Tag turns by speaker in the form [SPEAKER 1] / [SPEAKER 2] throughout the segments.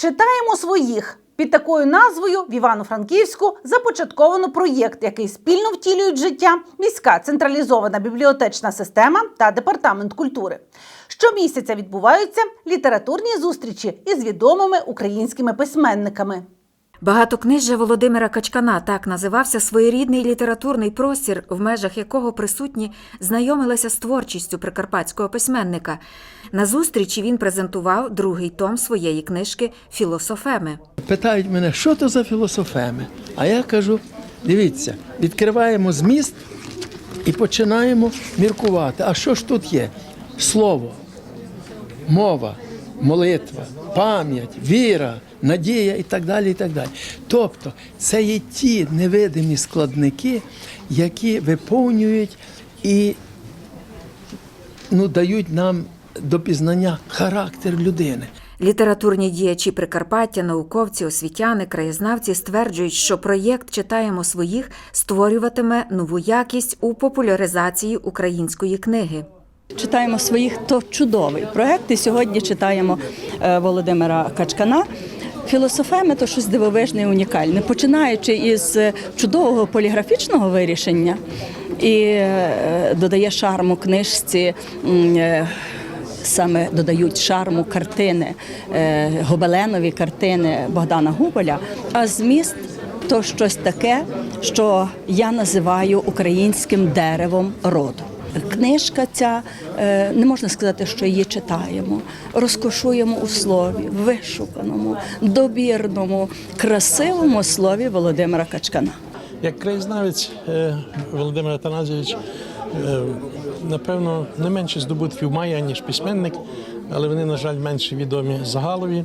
[SPEAKER 1] Читаємо своїх. Під такою назвою в Івано-Франківську започатковано проєкт, який спільно втілюють життя міська централізована бібліотечна система та департамент культури. Щомісяця відбуваються літературні зустрічі із відомими українськими письменниками.
[SPEAKER 2] Багатокнижжя Володимира Качкана так називався своєрідний літературний простір, в межах якого присутні знайомилися з творчістю прикарпатського письменника. На зустрічі він презентував другий том своєї книжки Філософеми.
[SPEAKER 3] Питають мене, що то за філософеми? А я кажу: дивіться, відкриваємо зміст і починаємо міркувати. А що ж тут є? Слово, мова, молитва, пам'ять, віра, надія і так далі. і так далі. Тобто, це є ті невидимі складники, які виповнюють і ну, дають нам до пізнання характер людини.
[SPEAKER 2] Літературні діячі Прикарпаття, науковці, освітяни, краєзнавці стверджують, що проєкт Читаємо своїх створюватиме нову якість у популяризації української книги.
[SPEAKER 4] Читаємо своїх то чудовий проект. І сьогодні читаємо е, Володимира Качкана. Філософеми то щось дивовижне і унікальне, починаючи із е, чудового поліграфічного вирішення і е, додає шарму книжці. Саме додають шарму картини, гобеленові картини Богдана Губоля. А зміст то щось таке, що я називаю українським деревом роду. Книжка ця е, не можна сказати, що її читаємо, розкошуємо у слові, вишуканому, добірному, красивому слові Володимира Качкана.
[SPEAKER 5] Як краєзнавець е, Володимир Атаназійович, е, напевно, не менше здобутків має, ніж письменник, але вони, на жаль, менше відомі загалові.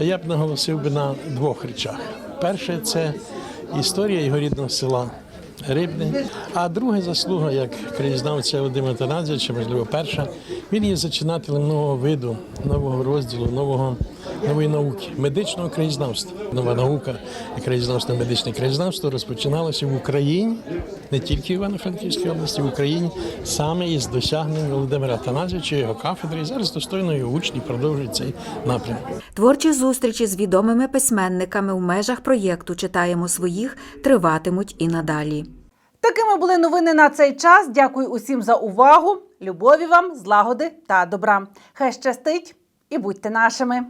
[SPEAKER 5] Я б наголосив би на двох речах. Перше це історія його рідного села. Рибне. А друга заслуга, як краєзнавця Володимира Танадзевича, можливо, перша, він є зачинателем нового виду, нового розділу, нового, нової науки, медичного краєзнавства. Нова наука і краєзнавство, медичне краєзнавство розпочиналося в Україні, не тільки в Івано-Франківській області, в Україні, саме із досягнень Володимира Танадзевича, його кафедри. І зараз достойно його учні продовжують цей напрямок.
[SPEAKER 2] Творчі зустрічі з відомими письменниками в межах проєкту Читаємо своїх триватимуть і надалі.
[SPEAKER 1] Такими були новини на цей час. Дякую усім за увагу. Любові вам, злагоди та добра. Хай щастить і будьте нашими.